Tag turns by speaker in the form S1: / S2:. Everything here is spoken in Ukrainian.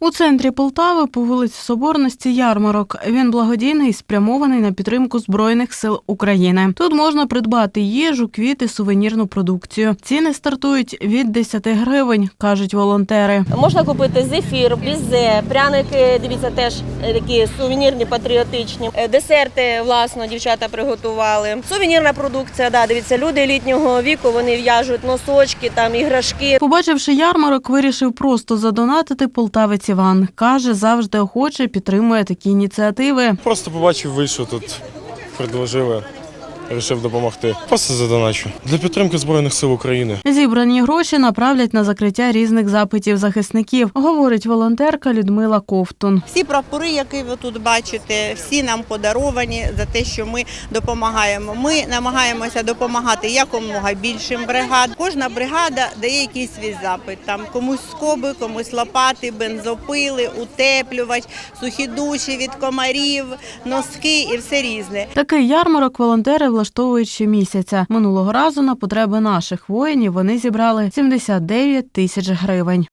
S1: У центрі Полтави по вулиці Соборності ярмарок. Він благодійний і спрямований на підтримку Збройних сил України. Тут можна придбати їжу, квіти, сувенірну продукцію. Ціни стартують від 10 гривень, кажуть волонтери.
S2: Можна купити зефір, бізе, пряники. Дивіться, теж е, такі сувенірні, патріотичні. Е, Десерти, власно, дівчата приготували. Сувенірна продукція. Да, дивіться, люди літнього віку вони в'яжуть носочки, там іграшки.
S1: Побачивши ярмарок, вирішив просто задонатити полтавець Іван. Каже, завжди охоче підтримує такі ініціативи.
S3: Просто побачив, вийшов тут, предложили, вирішив допомогти. Просто задоначу. Для підтримки Збройних сил України.
S1: Зібрані гроші направлять на закриття різних запитів захисників, говорить волонтерка Людмила Ковтун.
S4: Всі прапори, які ви тут бачите, всі нам подаровані за те, що ми допомагаємо. Ми намагаємося допомагати якомога більшим бригад. Кожна бригада дає якийсь свій запит. Там комусь скоби, комусь лопати, бензопили, утеплювач, сухі душі від комарів, носки і все різне.
S1: Такий ярмарок волонтери влаштовують щомісяця. Минулого разу на потреби наших воїнів вони зібрали 79 тисяч гривень.